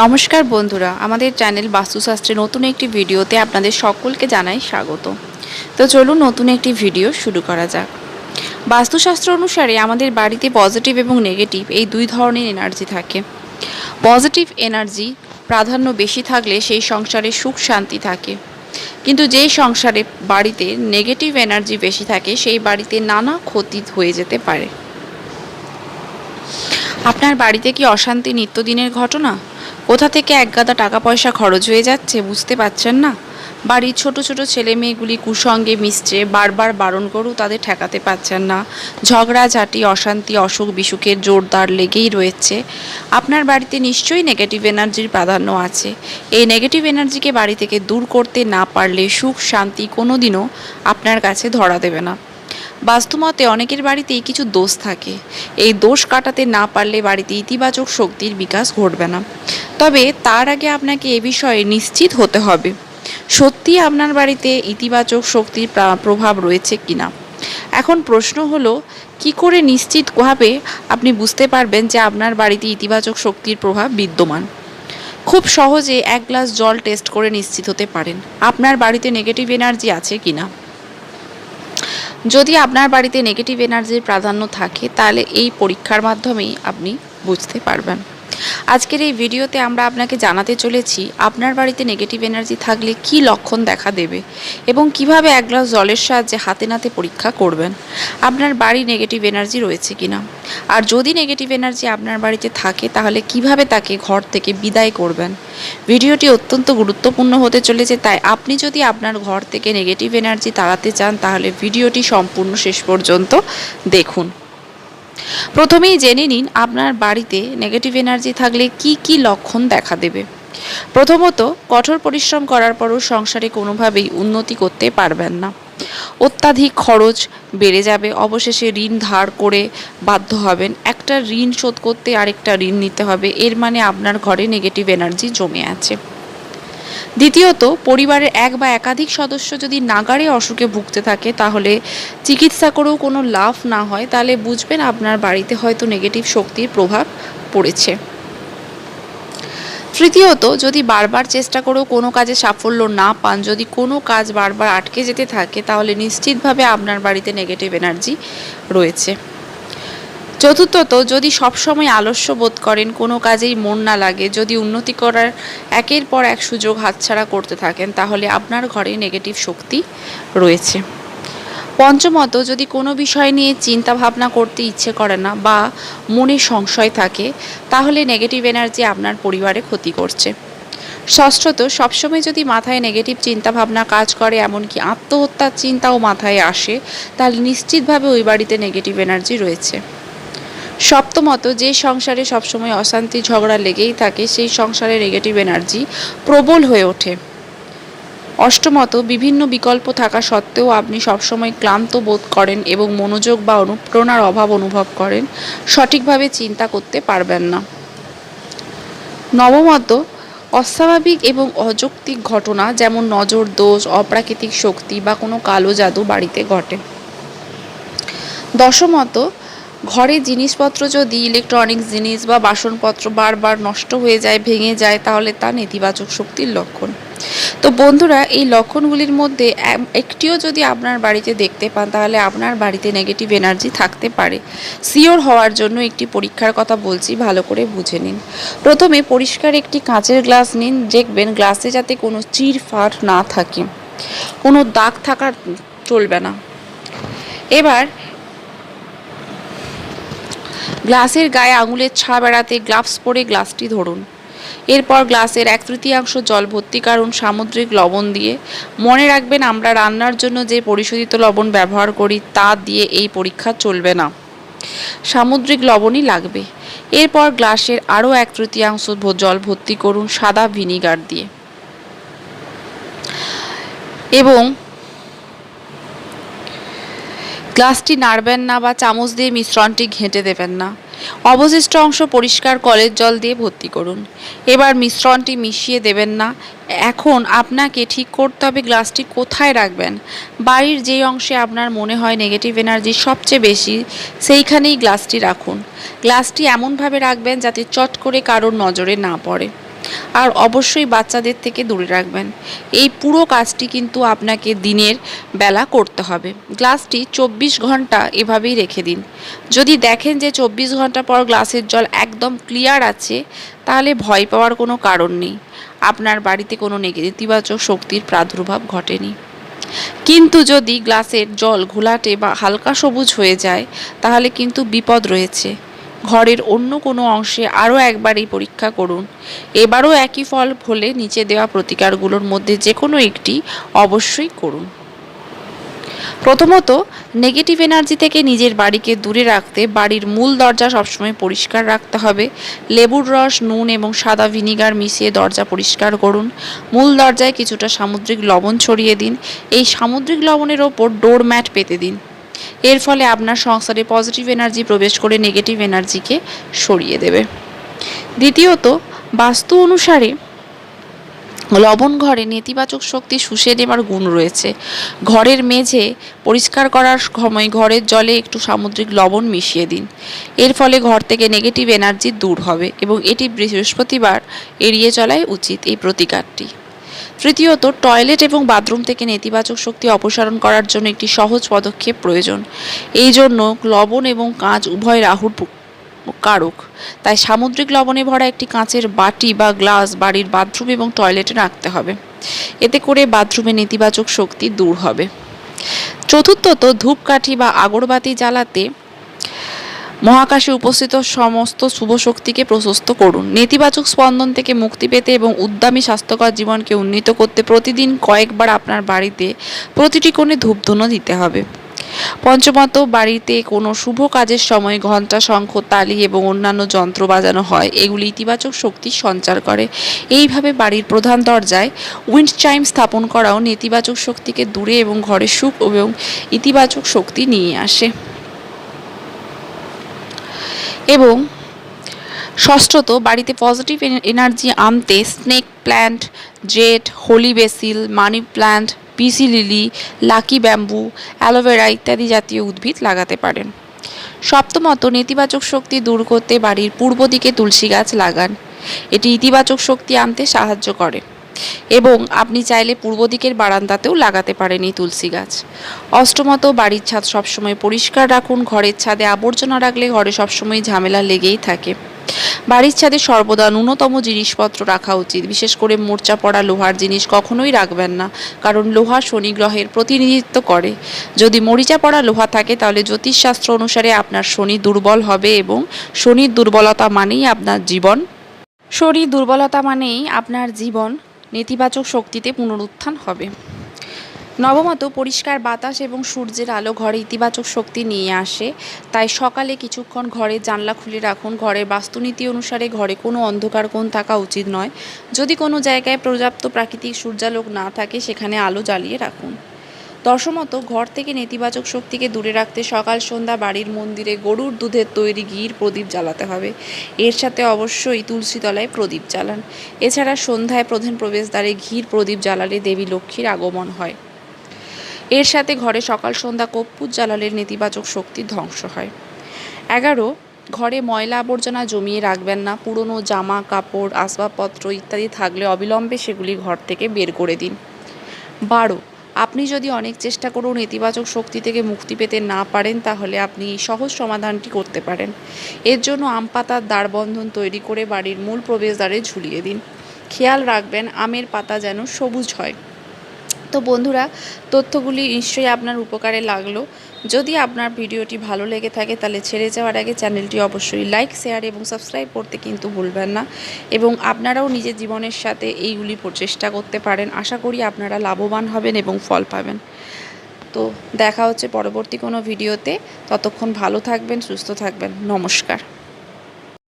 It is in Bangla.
নমস্কার বন্ধুরা, আমাদের চ্যানেল বাস্তুশাস্ত্রে নতুন একটি ভিডিওতে আপনাদের সকলকে জানাই স্বাগত। তো চলুন নতুন একটি ভিডিও শুরু করা যাক। বাস্তুশাস্ত্র অনুসারে আমাদের বাড়িতে পজিটিভ এবং নেগেটিভ এই দুই ধরনের এনার্জি থাকে। পজিটিভ এনার্জি প্রাধান্য বেশি থাকলে সেই সংসারে সুখ, শান্তি থাকে। কিন্তু যেই সংসারে বাড়িতে নেগেটিভ এনার্জি বেশি থাকে, সেই বাড়িতে নানা ক্ষতি হয়ে যেতে পারে। আপনার বাড়িতে কি অশান্তি নিত্যদিনের ঘটনা? কোথা থেকে একগাদা টাকা পয়সা খরচ হয়ে যাচ্ছে, বুঝতে পারছেন না? বাড়ির ছোট ছোট ছেলে মেয়েগুলি কুসঙ্গে মিশছে, বারবার বারণ করেও তাদের ঠেকাতে পারছেন না। ঝগড়াঝাটি অশান্তি, অসুখ বিসুখের জোরদার লেগেই রয়েছে। আপনার বাড়িতে নিশ্চয়ই নেগেটিভ এনার্জির প্রাধান্য আছে। এই নেগেটিভ এনার্জিকে বাড়ি থেকে দূর করতে না পারলে সুখ, শান্তি কোনোদিনও আপনার কাছে ধরা দেবে না। বাস্তুমতে অনেকের বাড়িতেই কিছু দোষ থাকে। এই দোষ কাটাতে না পারলে বাড়িতে ইতিবাচক শক্তির বিকাশ ঘটবে না। তবে তার আগে আপনাকে এ বিষয়ে নিশ্চিত হতে হবে। সত্যি আপনার বাড়িতে ইতিবাচক শক্তির প্রভাব রয়েছে কিনা? এখন প্রশ্ন হলো, কি করে নিশ্চিতভাবে আপনি বুঝতে পারবেন যে আপনার বাড়িতে ইতিবাচক শক্তির প্রভাব বিদ্যমান? খুব সহজে এক গ্লাস জল টেস্ট করে নিশ্চিত হতে পারেন। আপনার বাড়িতে নেগেটিভ এনার্জি আছে কি না যদি আপনার বাড়িতে নেগেটিভ এনার্জির প্রাধান্য থাকে, তাহলে এই পরীক্ষার মাধ্যমেই আপনি বুঝতে পারবেন। আজকের এই ভিডিওতে আমরা আপনাকে জানাতে চলেছি, আপনার বাড়িতে নেগেটিভ এনার্জি থাকলে কি লক্ষণ দেখা দেবে এবং কীভাবে এক গ্লাস জলের সাহায্যে হাতে নাতে পরীক্ষা করবেন? আপনার বাড়ি নেগেটিভ এনার্জি রয়েছে কিনা? আর যদি নেগেটিভ এনার্জি আপনার বাড়িতে থাকে, তাহলে কীভাবে তাকে ঘর থেকে বিদায় করবেন? ভিডিওটি অত্যন্ত গুরুত্বপূর্ণ হতে চলেছে, তাই আপনি যদি আপনার ঘর থেকে নেগেটিভ এনার্জি তাড়াতে চান, তাহলে ভিডিওটি সম্পূর্ণ শেষ পর্যন্ত দেখুন। প্রথমেই জেনে নিন আপনার বাড়িতে নেগেটিভ এনার্জি থাকলে কি কি লক্ষণ দেখা দেবে। প্রথমত, কঠোর পরিশ্রম করার পরও সংসারে কোনোভাবেই উন্নতি করতে পারবেন না। অত্যাধিক খরচ বেড়ে যাবে, অবশেষে ঋণ ধার করে বাধ্য হবেন। একটা ঋণ শোধ করতে আরেকটা ঋণ নিতে হবে, এর মানে আপনার ঘরে নেগেটিভ এনার্জি জমে আছে। দ্বিতীয়ত, পরিবারের এক বা একাধিক সদস্য যদি নাগারে অসুখে ভুগতে থাকে, তাহলে চিকিৎসা করেও কোনো লাভ না হয়। তাহলে বুঝবেন আপনার বাড়িতে হয়তো নেগেটিভ শক্তির প্রভাব পড়েছে। তৃতীয়ত, যদি বারবার চেষ্টা করেও কোনো কাজে সাফল্য না পান, যদি কোনো কাজ বারবার আটকে যেতে থাকে, তাহলে নিশ্চিতভাবে আপনার বাড়িতে নেগেটিভ এনার্জি রয়েছে। চতুর্থত, যদি সবসময় আলস্য বোধ করেন, কোনো কাজেই মন না লাগে, যদি উন্নতি করার একের পর এক সুযোগ হাতছাড়া করতে থাকেন, তাহলে আপনার ঘরে নেগেটিভ শক্তি রয়েছে। পঞ্চমত, যদি কোনো বিষয় নিয়ে চিন্তা ভাবনা করতে ইচ্ছে করে না বা মনে সংশয় থাকে, তাহলে নেগেটিভ এনার্জি আপনার পরিবারে ক্ষতি করছে। ষষ্ঠত, সবসময় যদি মাথায় নেগেটিভ চিন্তা ভাবনা কাজ করে, এমনকি আত্মহত্যার চিন্তাও মাথায় আসে, তাহলে নিশ্চিতভাবে ওই বাড়িতে নেগেটিভ এনার্জি রয়েছে। সপ্তমত যে সংসারে সবসময় অশান্তি, ঝগড়া লেগেই থাকে, সেই সংসারে নেগেটিভ এনার্জি প্রবল হয়ে ওঠে। অষ্টমত বিভিন্ন বিকল্প থাকা সত্ত্বেও আপনি সবসময় ক্লান্ত বোধ করেন এবং মনোযোগ বা অনুপ্রেরণার অভাব অনুভব করেন, সঠিকভাবে চিন্তা করতে পারবেন না। নবমত অস্বাভাবিক এবং অযৌক্তিক ঘটনা, যেমন নজর, দোষ, অপ্রাকৃতিক শক্তি বা কোনো কালো জাদু বাড়িতে ঘটে। দশমত ঘরে জিনিসপত্র যদি ইলেকট্রনিক্স জিনিস বা বাসনপত্র বারবার নষ্ট হয়ে যায়, ভেঙে যায়, তাহলে তা নেতিবাচক শক্তির লক্ষণ। তো বন্ধুরা, এই লক্ষণগুলির মধ্যে একটিও যদি আপনার বাড়িতে দেখতে পান, তাহলে আপনার বাড়িতে নেগেটিভ এনার্জি থাকতে পারে। সিওর হওয়ার জন্য একটি পরীক্ষার কথা বলছি, ভালো করে বুঝে নিন। প্রথমে পরিষ্কার একটি কাঁচের গ্লাস নিন, দেখবেন গ্লাসে যাতে কোনো চির ফাট না থাকে। কোনো দাগ থাকার চলবে না। এবার গ্লাসের গায়ে আঙুলের ছা বেড়াতে গ্লাভস পরে গ্লাসটি ধরুন। এরপর গ্লাসের এক তৃতীয়াংশ জল ভর্তি কারণ সামুদ্রিক লবণ দিয়ে। মনে রাখবেন, আমরা রান্নার জন্য যে পরিশোধিত লবণ ব্যবহার করি, তা দিয়ে এই পরীক্ষা চলবে না। সামুদ্রিক লবণই লাগবে। এরপর গ্লাসের আরও এক তৃতীয়াংশ জল ভর্তি করুন সাদা ভিনিগার দিয়ে। এবং গ্লাসটি নাড়বেন না বা চামচ দিয়ে মিশ্রণটি ঘেঁটে দেবেন না। অবশিষ্ট অংশ পরিষ্কার কলের জল দিয়ে ভর্তি করুন। এবার মিশ্রণটি মিশিয়ে দেবেন না। এখন আপনাকে ঠিক করতে হবে গ্লাসটি কোথায় রাখবেন। বাড়ির যেই অংশে আপনার মনে হয় নেগেটিভ এনার্জি সবচেয়ে বেশি, সেইখানেই গ্লাসটি রাখুন। গ্লাসটি এমনভাবে রাখবেন যাতে চট করে কারোর নজরে না পড়ে। আর অবশ্যই বাচ্চাদের থেকে দূরে রাখবেন। এই পুরো কাজটি কিন্তু আপনাকে দিনের বেলা করতে হবে। গ্লাসটি চব্বিশ ঘণ্টা এভাবেই রেখে দিন। যদি দেখেন যে চব্বিশ ঘণ্টা পর গ্লাসের জল একদম ক্লিয়ার আছে, তাহলে ভয় পাওয়ার কোনো কারণ নেই। আপনার বাড়িতে কোনো নেতিবাচক শক্তির প্রাদুর্ভাব ঘটেনি। কিন্তু যদি গ্লাসের জল ঘোলাটে বা হালকা সবুজ হয়ে যায়, তাহলে কিন্তু বিপদ রয়েছে। ঘরের অন্য কোনো অংশে আরও একবার এই পরীক্ষা করুন। এবারও একই ফল হলে নিচে দেওয়া প্রতিকারগুলোর মধ্যে যে কোনো একটি অবশ্যই করুন। প্রথমত নেগেটিভ এনার্জি থেকে নিজের বাড়িকে দূরে রাখতে বাড়ির মূল দরজা সবসময় পরিষ্কার রাখতে হবে। লেবুর রস, নুন এবং সাদা ভিনিগার মিশিয়ে দরজা পরিষ্কার করুন। মূল দরজায় কিছুটা সামুদ্রিক লবণ ছড়িয়ে দিন। এই সামুদ্রিক লবণের ওপর ডোর ম্যাট পেতে দিন। এর ফলে আপনার সংসারে পজিটিভ এনার্জি প্রবেশ করে নেগেটিভ এনার্জিকে সরিয়ে দেবে। দ্বিতীয়ত, বাস্তু অনুসারে লবণ ঘরে নেতিবাচক শক্তি শুষে নেবার গুণ রয়েছে। ঘরের মেঝে পরিষ্কার করার সময় ঘরের জলে একটু সামুদ্রিক লবণ মিশিয়ে দিন। এর ফলে ঘর থেকে নেগেটিভ এনার্জি দূর হবে এবং এটি বৃহস্পতিবার এড়িয়ে চলাই উচিত এই প্রতিকারটি। তৃতীয়ত, টয়লেট এবং বাথরুম থেকে নেতিবাচক শক্তি অপসারণ করার জন্য একটি সহজ পদক্ষেপ প্রয়োজন। এই জন্য লবণ এবং কাঁচ উভয় রাহুর কারক। তাই সামুদ্রিক লবণে ভরা একটি কাঁচের বাটি বা গ্লাস বাড়ির বাথরুম এবং টয়লেটে রাখতে হবে। এতে করে বাথরুমে নেতিবাচক শক্তি দূর হবে। চতুর্থত, ধূপকাঠি বা আগরবাতি জ্বালাতে মহাকাশে উপস্থিত সমস্ত শুভ শক্তিকে প্রশস্ত করুন। নেতিবাচক স্পন্দন থেকে মুক্তি পেতে এবং উদ্যমী স্বাস্থ্যকর জীবনকে উন্নীত করতে প্রতিদিন কয়েকবার আপনার বাড়িতে প্রতিটি কোণে ধূপধুনো দিতে হবে। পঞ্চমত, বাড়িতে কোনো শুভ কাজের সময় ঘণ্টা শঙ্খ, তালি এবং অন্যান্য যন্ত্র বাজানো হয়। এগুলি ইতিবাচক শক্তি সঞ্চার করে। এইভাবে বাড়ির প্রধান দরজায় উইন্ড চাইম স্থাপন করাও নেতিবাচক শক্তিকে দূরে এবং ঘরে সুখ এবং ইতিবাচক শক্তি নিয়ে আসে। এবং ষষ্ঠত বাড়িতে পজিটিভ এনার্জি আনতে snake plant jade holy basil money plant peace lily lucky bamboo aloe vera ইত্যাদি জাতীয় উদ্ভিদ লাগাতে পারেন। সপ্তমত নেতিবাচক শক্তি দূর করতে বাড়ির পূর্ব দিকে তুলসী গাছ লাগান। এটি ইতিবাচক শক্তি আনতে সাহায্য করে। এবং আপনি চাইলে পূর্ব দিকের বারান্দাতেও লাগাতে পারেন এই তুলসী গাছ। অষ্টমত, বাড়ির ছাদ সবসময় পরিষ্কার রাখুন, ঘরের ছাদে আবর্জনা রাখলে ঘরে সবসময় ঝামেলা লেগেই থাকে। বাড়ির ছাদে সর্বদা ন্যূনতম জিনিসপত্র রাখা উচিত, বিশেষ করে মোর্চা পড়া লোহার জিনিস কখনোই রাখবেন না, কারণ লোহা শনি গ্রহের প্রতিনিধিত্ব করে। যদি মরিচা পড়া লোহা থাকে, তাহলে জ্যোতিষশাস্ত্র অনুসারে আপনার শনি দুর্বল হবে এবং শনির দুর্বলতা মানেই আপনার জীবন। শরীর দুর্বলতা মানেই আপনার জীবন নেতিবাচক শক্তিতে পুনরুত্থান হবে। নবমত, পরিষ্কার বাতাস এবং সূর্যের আলো ঘরে ইতিবাচক শক্তি নিয়ে আসে। তাই সকালে কিছুক্ষণ ঘরে জানলা খুলে রাখুন। ঘরের বাস্তুনীতি অনুসারে ঘরে কোনো অন্ধকার কোণ থাকা উচিত নয়। যদি কোনো জায়গায় পর্যাপ্ত প্রাকৃতিক সূর্যালোক না থাকে, সেখানে আলো জ্বালিয়ে রাখুন। দশমত ঘর থেকে নেতিবাচক শক্তিকে দূরে রাখতে সকাল সন্ধ্যা বাড়ির মন্দিরে গরুর দুধের তৈরি ঘির প্রদীপ জ্বালাতে হবে। এর সাথে অবশ্যই তুলসী তলায় প্রদীপ জ্বালান। এছাড়া সন্ধ্যায় প্রধান প্রবেশদ্বারে ঘির প্রদীপ জ্বালালে দেবী লক্ষ্মীর আগমন হয়। এর সাথে ঘরে সকাল সন্ধ্যা কর্পূর জ্বালালে নেতিবাচক শক্তি ধ্বংস হয়। এগারো, ঘরে ময়লা আবর্জনা জমিয়ে রাখবেন না। পুরনো জামা, কাপড়, আসবাবপত্র ইত্যাদি থাকলে অবিলম্বে সেগুলি ঘর থেকে বের করে দিন। বারো আপনি যদি অনেক চেষ্টা করুন নেতিবাচক শক্তি থেকে মুক্তি পেতে না পারেন, তাহলে আপনি সহজ সমাধানটি করতে পারেন। এর জন্য আম পাতার দ্বারবন্ধন তৈরি করে বাড়ির মূল প্রবেশদ্বারে ঝুলিয়ে দিন। খেয়াল রাখবেন, আমের পাতা যেন সবুজ হয়। তো বন্ধুরা, তথ্যগুলি নিশ্চয়ই আপনার উপকারে লাগল। যদি আপনার ভিডিওটি ভালো লেগে থাকে তাহলে ছেড়ে যাওয়ার আগে চ্যানেলটি অবশ্যই লাইক শেয়ার এবং সাবস্ক্রাইব করতে কিন্তু ভুলবেন না। এবং আপনারাও নিজের জীবনের সাথে এইগুলি প্রচেষ্টা করতে পারেন। আশা করি আপনারা লাভবান হবেন এবং ফল পাবেন। তো দেখা হচ্ছে পরবর্তী কোনো ভিডিওতে। ততক্ষণ ভালো থাকবেন, সুস্থ থাকবেন। নমস্কার।